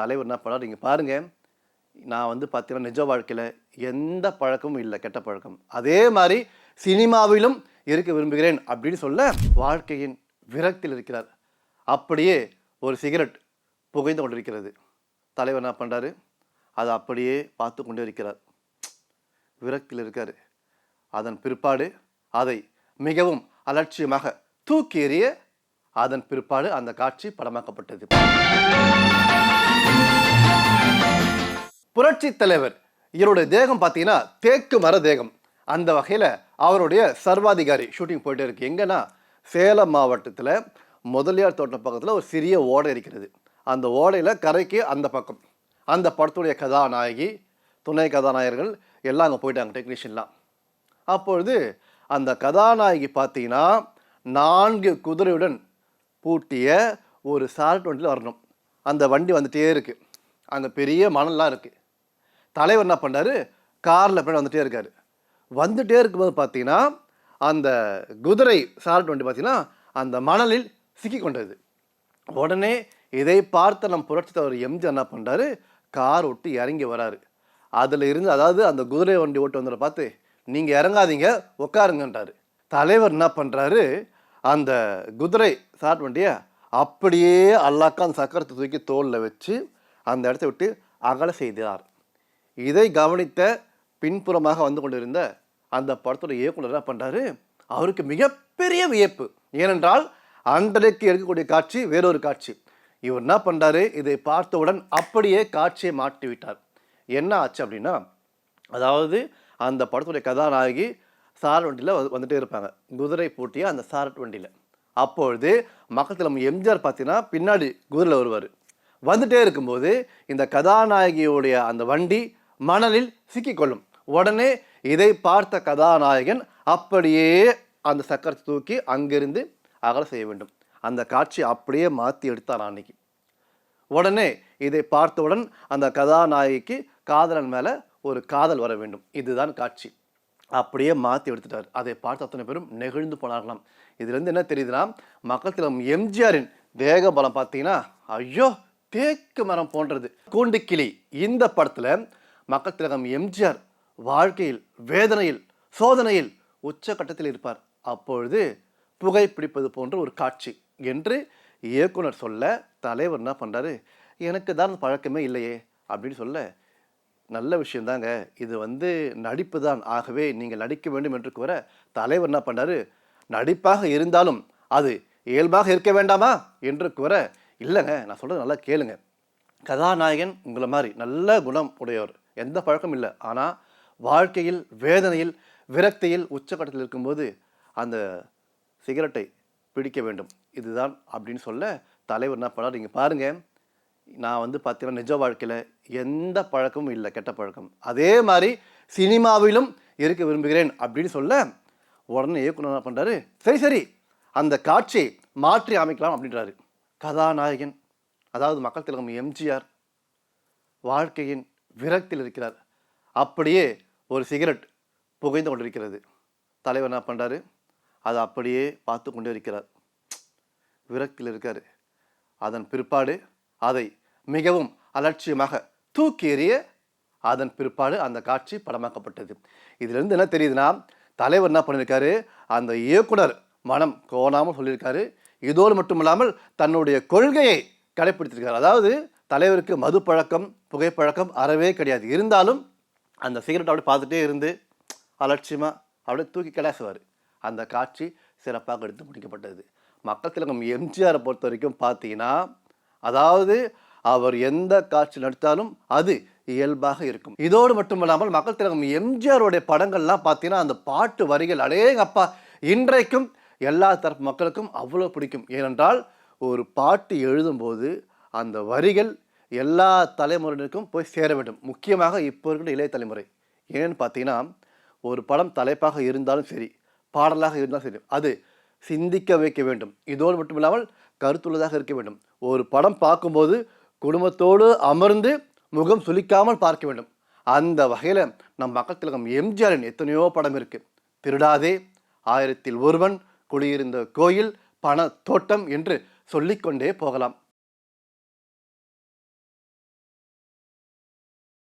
தலைவர் என்ன பண்ணார்? நீங்கள் பாருங்கள் நான் வந்து பார்த்தீங்கன்னா நிஜ வாழ்க்கையில் எந்த பழக்கமும் இல்லை கெட்ட பழக்கம். அதே மாதிரி சினிமாவிலும் இருக்க விரும்புகிறேன் அப்படின்னு சொல்ல வாழ்க்கையின் விரக்தியில் இருக்கிறார். அப்படியே ஒரு சிகரெட் புகைந்து கொண்டிருக்கிறது. தலைவர் என்ன பண்ணுறாரு அதை அப்படியே பார்த்து கொண்டே இருக்கிறார். விரக்தியில் இருக்கார். அதன் பிற்பாடு அதை மிகவும் அலட்சியமாக தூக்கி எறிய அதன் பிற்பாடு அந்த காட்சி படமாக்கப்பட்டது. புரட்சி தலைவர் இவருடைய தேகம் பார்த்தீங்கன்னா தேக்கு மர தேகம். அந்த வகையில் அவருடைய சர்வாதிகாரி ஷூட்டிங் போயிட்டே இருக்கு. எங்கன்னா சேலம் மாவட்டத்தில் முதலியார் தோட்டம் பக்கத்தில் ஒரு சிறிய ஓடை இருக்கிறது. அந்த ஓடையில் கரைக்கு அந்த பக்கம். அந்த படத்துடைய கதாநாயகி துணை கதாநாயகர்கள் எல்லாம் அங்கே போயிட்டாங்க டெக்னீஷியன்லாம் அப்பொழுது அந்த கதாநாயகி பார்த்தீங்கன்னா நான்கு குதிரையுடன் பூட்டிய ஒரு சால்ட் வண்டியில் வரணும். அந்த வண்டி வந்துகிட்டே இருக்குது அங்கே பெரிய மணல்லாம் இருக்குது தலைவர் என்ன பண்ணுறாரு காரில் பின்னாடி வந்துகிட்டே இருக்கார். வந்துகிட்டே இருக்கும்போது பார்த்தீங்கன்னா அந்த குதிரை சால்ட் வண்டி பார்த்தீங்கன்னா அந்த மணலில் சிக்கி கொண்டது. உடனே இதை பார்த்த நம் புரட்சி தலைவர் எம்ஜி என்ன பண்ணுறாரு கார் விட்டு இறங்கி வராரு. அதில் இருந்து அதாவது அந்த குதிரை வண்டி ஓட்டு வந்ததை பார்த்து நீங்கள் இறங்காதீங்க உட்காருங்கன்றாரு. தலைவர் என்ன பண்ணுறாரு அந்த குதிரை சாட் வண்டியை அப்படியே அல்லாக்கா அந்த சக்கரத்தை தூக்கி தோலில் வச்சு அந்த இடத்த விட்டு அகல செய்தார். இதை கவனித்த பின்புறமாக வந்து கொண்டிருந்த அந்த படத்தோட இயக்குனர் என்ன பண்ணுறாரு அவருக்கு மிகப்பெரிய வியப்பு. ஏனென்றால் அன்றைக்கு இருக்கக்கூடிய காட்சி வேறொரு காட்சி. இவர் என்ன பண்ணுறாரு இதை பார்த்தவுடன் அப்படியே காட்சியை மாட்டி விட்டார் என்ன ஆச்சு அப்படின்னா அதாவது அந்த படத்துடைய கதாநாயகி சாரட் வண்டியில் வந்துட்டே இருப்பாங்க. குதிரை போட்டியாக அந்த சாரட் வண்டியில். அப்பொழுது மக்கத்தில் நம்ம எம்ஜிஆர் பார்த்தீங்கன்னா பின்னாடி குதிரையில் வருவார். வந்துட்டே இருக்கும்போது இந்த கதாநாயகியுடைய அந்த வண்டி மணலில் சிக்கிக்கொள்ளும் உடனே இதை பார்த்த கதாநாயகன் அப்படியே அந்த சக்கரத்தை தூக்கி அங்கிருந்து அகல செய்ய வேண்டும். அந்த காட்சி அப்படியே மாற்றி எடுத்தார் அன்னைக்கு உடனே இதை பார்த்தவுடன் அந்த கதாநாயகிக்கு காதலன் மேலே ஒரு காதல் வர வேண்டும். இதுதான் காட்சி. அப்படியே மாற்றி எடுத்துட்டார். அதை பார்த்து அத்தனை பேரும் நெகிழ்ந்து போனார்களாம். இதுலேருந்து என்ன தெரியுதுன்னா மக்கள் எம்ஜிஆரின் தேக பலம் பார்த்தீங்கன்னா ஐயோ தேக்கு மரம் போன்றது. கூண்டு கிளி இந்த படத்தில் மக்கள் திலகம் எம்ஜிஆர் வாழ்க்கையில் வேதனையில் சோதனையில் உச்சக்கட்டத்தில் இருப்பார். அப்பொழுது புகைப்பிடிப்பது போன்ற ஒரு காட்சி என்று இயக்குனர் சொல்ல தலைவர் என்ன பண்ணுறாரு எனக்கு தான் பழக்கமே இல்லையே அப்படின்னு சொல்ல நல்ல விஷயந்தாங்க இது வந்து நடிப்பு தான். ஆகவே நீங்கள் நடிக்க வேண்டும் என்று கூற தலைவர் என்ன பண்ணார்? நடிப்பாக இருந்தாலும் அது இயல்பாக இருக்க வேண்டாமா என்று கூற இல்லைங்க. நான் சொல்கிறது நல்லா கேளுங்க. கதாநாயகன் உங்களை மாதிரி நல்ல குணம் உடையவர். எந்த பழக்கம் இல்லை. ஆனால் வாழ்க்கையில் வேதனையில் விரக்தியில் உச்சக்கட்டத்தில் இருக்கும்போது அந்த சிகரெட்டை பிடிக்க வேண்டும். இதுதான் அப்படின்னு சொல்ல தலைவர் என்ன பண்ணார்? நீங்கள் பாருங்கள் நான் வந்து பார்த்தீங்கன்னா நிஜ வாழ்க்கையில் எந்த பழக்கமும் இல்லை கெட்ட பழக்கம். அதே மாதிரி சினிமாவிலும் இருக்க விரும்புகிறேன் அப்படின்னு சொல்ல உடனே இயக்குனர் என்ன பண்ணுறாரு சரி சரி அந்த காட்சியை மாற்றி அமைக்கலாம் அப்படின்றாரு. கதாநாயகன் அதாவது மக்கள் திலகம் எம்ஜிஆர் வாழ்க்கையின் விரக்தியில் இருக்கிறார். அப்படியே ஒரு சிகரெட் புகைந்து கொண்டிருக்கிறது. தலைவர் என்ன பண்ணுறாரு அதை அப்படியே பார்த்து கொண்டே இருக்கிறார். விரக்தியில் இருக்கார். அதன் பிற்பாடு அதை மிகவும் அலட்சியமாக தூக்கி எறிய அதன் பிற்பாடு அந்த காட்சி படமாக்கப்பட்டது. இதிலிருந்து என்ன தெரியுதுன்னா தலைவர் என்ன பண்ணியிருக்காரு அந்த இயக்குனர் மனம் கோணாமல் சொல்லியிருக்காரு. இதோடு மட்டுமில்லாமல் தன்னுடைய கொள்கையை கடைப்பிடித்திருக்கார். அதாவது தலைவருக்கு மது பழக்கம் புகைப்பழக்கம் அறவே கிடையாது. இருந்தாலும் அந்த சிகரெட் அப்படியே பார்த்துட்டே இருந்து அலட்சியமாக அப்படியே தூக்கி கிளாசுவார் அந்த காட்சி சிறப்பாக எடுத்து முடிக்கப்பட்டது. மக்கள் திலகம் எம்ஜிஆரை பொறுத்த வரைக்கும் பார்த்தீங்கன்னா அதாவது அவர் எந்த காட்சி நடித்தாலும் அது இயல்பாக இருக்கும். இதோடு மட்டுமல்லாமல் மக்கள் திலகம் எம்ஜிஆருடைய படங்கள்லாம் பார்த்தீங்கன்னா அந்த பாட்டு வரிகள் அடேங்கப்பா இன்றைக்கும் எல்லா தரப்பு மக்களுக்கும் அவ்வளோ பிடிக்கும். ஏனென்றால் ஒரு பாட்டு எழுதும்போது அந்த வரிகள் எல்லா தலைமுறையினருக்கும் போய் சேர வேண்டும். முக்கியமாக இப்போ இருக்கிற இளைய தலைமுறை. ஏன்னு பார்த்தீங்கன்னா ஒரு படம் தலைப்பாக இருந்தாலும் சரி பாடலாக இருந்தாலும் சரி அது சிந்திக்க வைக்க வேண்டும். இதோடு மட்டும் இல்லாமல் கருத்துள்ளதாக இருக்க வேண்டும். ஒரு படம் பார்க்கும்போது குடும்பத்தோடு அமர்ந்து முகம் சுளிக்காமல் பார்க்க வேண்டும். அந்த வகையில் நம் மக்கள் திலகம் எம்ஜிஆரின் எத்தனையோ படம் இருக்குது திருடாதே ஆயிரத்தில் ஒருவன் குடியிருந்த கோயில் பண தோட்டம் என்று சொல்லிக்கொண்டே போகலாம்.